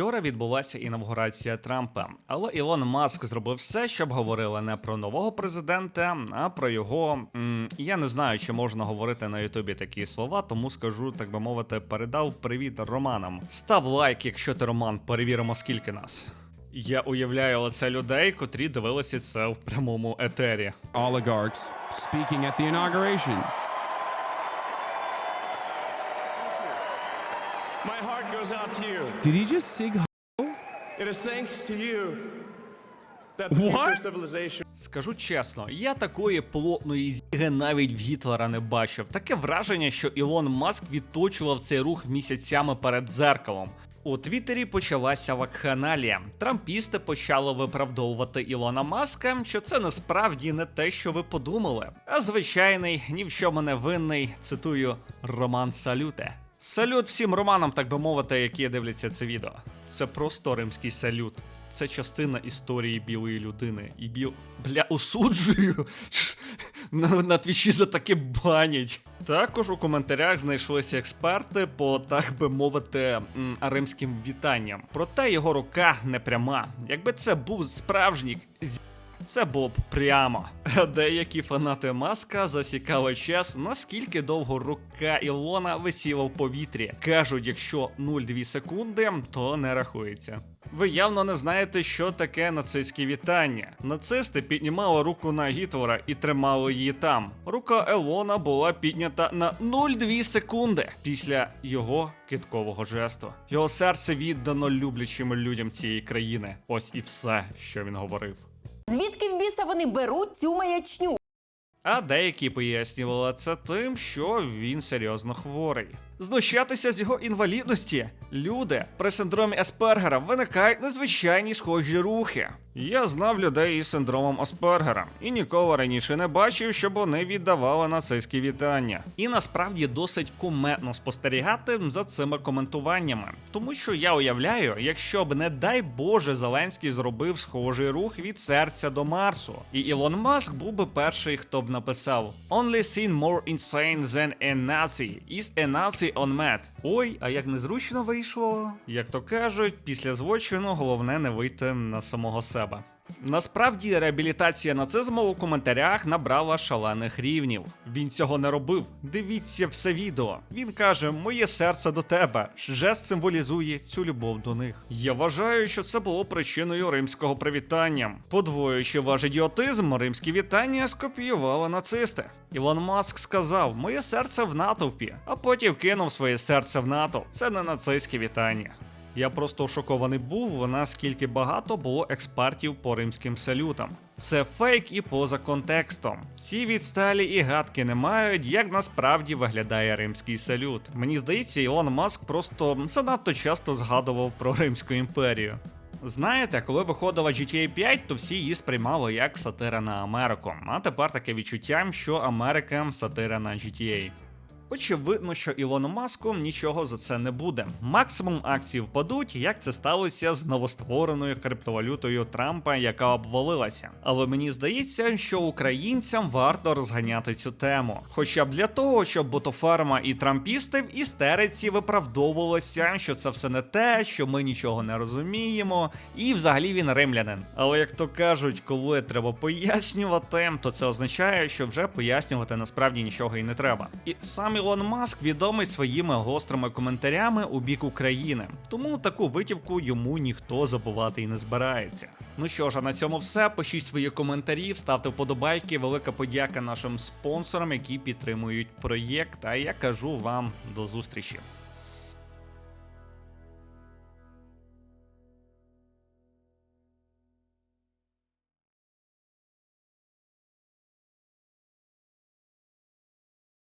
Вчора відбулася інавгурація Трампа, але Ілон Маск зробив все, щоб говорили не про нового президента, а про його. м, я не знаю, чи можна говорити на Ютубі такі слова, тому скажу, так би мовити, передав привіт Романам. Став лайк, якщо ти Роман, перевіримо скільки нас. Я уявляю оце людей, котрі дивилися це в прямому етері. oligarchs speaking at the inauguration. My heart goes out to you. Did he just sig? It is thanks to you that the What? civilization Скажу чесно, я такої плотної зіги навіть в Гітлера не бачив. Таке враження, що Ілон Маск відточував цей рух місяцями перед дзеркалом. У Твіттері почалася вакханалія. Трампісти почали виправдовувати Ілона Маска, що це насправді не те, що ви подумали. А звичайний, ні в чому не винний, цитую Роман Салюте. Салют всім романам, так би мовити, які дивляться це відео. Це просто римський салют. Це частина історії білої людини. І біл. Бля, осуджую. На, на твічі за таке банять. Також у коментарях знайшлися експерти по, так би мовити, римським вітанням. Проте його рука не пряма. Якби це був справжній це було б прямо. Деякі фанати маска засікали час, наскільки довго рука Ілона висіла в повітрі. Кажуть, якщо 0,2 секунди, то не рахується. Ви явно не знаєте, що таке нацистське вітання. Нацисти піднімали руку на Гітлера і тримали її там. Рука Елона була піднята на 0,2 секунди після його киткового жесту. Його серце віддано люблячим людям цієї країни. Ось і все, що він говорив. Звідки в біса вони беруть цю маячню? А деякі пояснювали це тим, що він серйозно хворий. Знущатися з його інвалідності. Люди при синдромі Аспергера виникають незвичайні схожі рухи. Я знав людей із синдромом Аспергера і ніколи раніше не бачив, щоб вони віддавали нацистські вітання. І насправді досить куметно спостерігати за цими коментуваннями, тому що я уявляю, якщо б не дай Боже Зеленський зробив схожий рух від серця до Марсу, і Ілон Маск був би перший, хто б написав Only seen more insane than a Nazi is a Nazi on mad. Ой, а як незручно вийшло. Як то кажуть, після злочину головне не вийти на самого себе. Насправді реабілітація нацизму у коментарях набрала шалених рівнів. Він цього не робив. Дивіться все відео. Він каже: Моє серце до тебе. Жест символізує цю любов до них. Я вважаю, що це було причиною римського привітання. Подвоюючи ваш ідіотизм, римські вітання скопіювали нацисти. Ілон Маск сказав: Моє серце в натовпі, а потім кинув своє серце в натовп. Це не нацистське вітання. Я просто шокований був, наскільки багато було експертів по римським салютам. Це фейк і поза контекстом. Ці відсталі і гадки не мають, як насправді виглядає римський салют. Мені здається, Ілон Маск просто занадто часто згадував про Римську імперію. Знаєте, коли виходила GTA 5, то всі її сприймали як сатира на Америку. А тепер таке відчуття, що Америка сатира на GTA. Очевидно, що Ілону Маску нічого за це не буде. Максимум акцій впадуть, як це сталося з новоствореною криптовалютою Трампа, яка обвалилася. Але мені здається, що українцям варто розганяти цю тему. Хоча б для того, щоб ботофарма і трампісти в істериці виправдовувалося, що це все не те, що ми нічого не розуміємо, і взагалі він римлянин. Але як то кажуть, коли треба пояснювати, то це означає, що вже пояснювати насправді нічого і не треба. І сам Ілон Маск відомий своїми гострими коментарями у бік України, тому таку витівку йому ніхто забувати і не збирається. Ну що ж, а на цьому все. Пишіть свої коментарі, ставте вподобайки. Велика подяка нашим спонсорам, які підтримують проєкт. А я кажу вам до зустрічі.